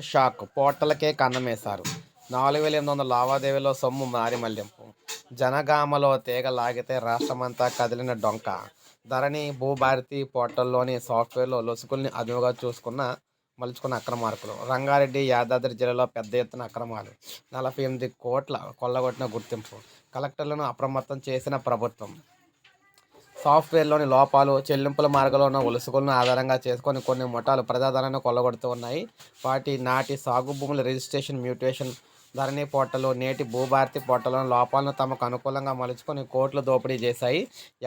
Shock shock. పోర్టలకే కన్నమేశారు. నాలుగు వేల ఎనిమిది వందల లావాదేవీలో సొమ్ము మారి మళ్ళింపు. జనగామలో తీగ లాగితే రాష్ట్రమంతా కదిలిన డొంక. ధరణి భూభారతి పోర్టల్లోని సాఫ్ట్వేర్లో లొసుకుల్ని అదువుగా చూసుకున్న మలుచుకున్న అక్రమార్కులు. రంగారెడ్డి యాదాద్రి జిల్లాలో పెద్ద ఎత్తున అక్రమాలు. నలభై ఎనిమిది కోట్ల కొల్లగొట్టిన గుర్తింపు. కలెక్టర్లను అప్రమత్తం చేసిన ప్రభుత్వం. సాఫ్ట్వేర్లోని లోపాలు చెల్లింపుల మార్గంలో ఉన్న ఉలుసుగులను ఆధారంగా చేసుకొని కొన్ని ముఠాలు ప్రజాధనాన్ని కొల్లగొడుతూ ఉన్నాయి. వాటి నాటి సాగు భూముల రిజిస్ట్రేషన్ మ్యూటేషన్ ధరణి పోర్టల్ నేటి భూభారతి పోర్టల్లోని లోపాలను తమకు అనుకూలంగా మలుచుకొని కోట్లు దోపిడీ చేశాయి.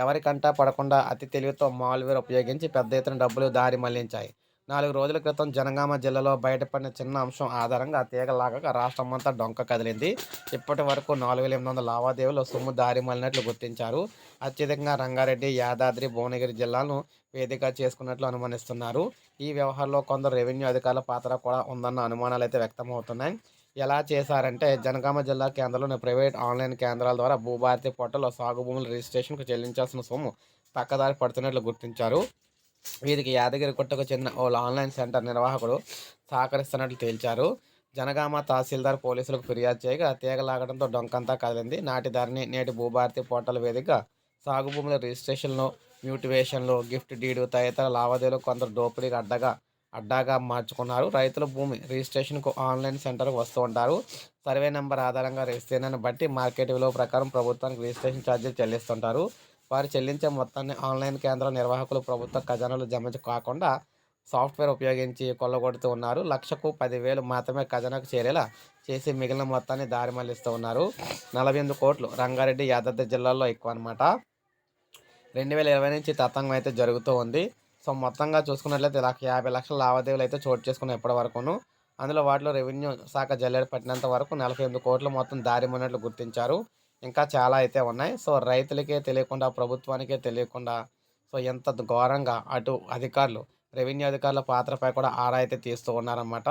ఎవరికంటా పడకుండా అతి తెలివితో మాల్వేర్ ఉపయోగించి పెద్ద ఎత్తున డబ్బులు దారి మళ్ళించాయి. నాలుగు రోజుల క్రితం జనగామ జిల్లాలో బయటపడిన చిన్న అంశం ఆధారంగా తీగలాగక రాష్ట్రమంతా డొంక కదిలింది. ఇప్పటి వరకు నాలుగు వేల ఎనిమిది వందల లావాదేవీలు సొమ్ము దారి మళ్ళినట్లు గుర్తించారు. అత్యధికంగా రంగారెడ్డి యాదాద్రి భువనగిరి జిల్లాలను వేదిక చేసుకున్నట్లు అనుమానిస్తున్నారు. ఈ వ్యవహారంలో కొందరు రెవెన్యూ అధికారుల పాత్ర కూడా ఉందన్న అనుమానాలు అయితే వ్యక్తమవుతున్నాయి. ఎలా చేశారంటే జనగామ జిల్లా కేంద్రంలోని ప్రైవేట్ ఆన్లైన్ కేంద్రాల ద్వారా భూభారతి పోర్టల్లో సాగు భూముల రిజిస్ట్రేషన్కు చెల్లించాల్సిన సొమ్ము పక్కదారి పడుతున్నట్లు గుర్తించారు. వీరికి యాదగిరి గుట్టకు చెందిన ఓ ఆన్లైన్ సెంటర్ నిర్వాహకుడు సహకరిస్తున్నట్లు తేల్చారు. జనగామ తహసీల్దార్ పోలీసులకు ఫిర్యాదు చేయగా తీగలాగడంతో డొంకంతా కదిలింది. నాటి ధరని నేటి భూభారతి పోర్టల్ వేదిక సాగు భూముల రిజిస్ట్రేషన్లు మ్యూటివేషన్లు గిఫ్ట్ డీడు తదితర లావాదేవీలు కొందరు దోపిడీకి అడ్డగా అడ్డాగా మార్చుకున్నారు. రైతుల భూమి రిజిస్ట్రేషన్కు ఆన్లైన్ సెంటర్కు వస్తూ ఉంటారు. సర్వే నెంబర్ ఆధారంగా విస్తీర్ణాన్ని బట్టి మార్కెట్ విలువ ప్రకారం ప్రభుత్వానికి రిజిస్ట్రేషన్ ఛార్జీలు చెల్లిస్తుంటారు. వారు చెల్లించే మొత్తాన్ని ఆన్లైన్ కేంద్ర నిర్వాహకులు ప్రభుత్వ ఖజానాలు జమ కాకుండా సాఫ్ట్వేర్ ఉపయోగించి కొల్లగొడుతూ ఉన్నారు. లక్షకు పదివేలు మాత్రమే ఖజానాకు చేరేలా చేసి మిగిలిన మొత్తాన్ని దారి మళ్ళిస్తూ ఉన్నారు. నలభై ఎనిమిది కోట్లు రంగారెడ్డి యాదాద్రి జిల్లాలో ఎక్కువ అనమాట రెండు వేల ఇరవై నుంచి తతంగం అయితే జరుగుతూ ఉంది. సో మొత్తంగా చూసుకున్నట్లయితే లక్ష యాభై లక్షల లావాదేవీలు అయితే చోటు చేసుకున్న ఇప్పటి వరకును అందులో వాటిలో రెవెన్యూ శాఖ జల్లెడ పట్టినంత వరకు నలభై ఎనిమిది కోట్లు మొత్తం దారి ఉన్నట్లు గుర్తించారు. ఇంకా చాలా అయితే ఉన్నాయి. సో రైతులకే తెలియకుండా ప్రభుత్వానికే తెలియకుండా సో ఎంత ఘోరంగా అటు అధికారులు రెవెన్యూ అధికారుల పాత్రపై కూడా ఆరా అయితే తీస్తూ ఉన్నారన్నమాట.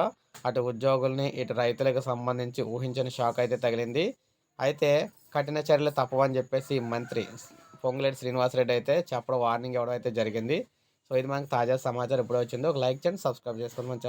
అటు ఉద్యోగుల్ని ఇటు రైతులకు సంబంధించి ఊహించని షాక్ అయితే తగిలింది. అయితే కఠిన చర్యలు తప్పవని చెప్పేసి మంత్రి పొంగులేటి శ్రీనివాసరెడ్డి అయితే చెప్పడం వార్నింగ్ ఇవ్వడం అయితే జరిగింది. సో ఇది మనకు తాజా సమాచారం ఇప్పుడు వచ్చింది. ఒక లైక్ చేయండి సబ్స్క్రైబ్ చేసుకోండి మన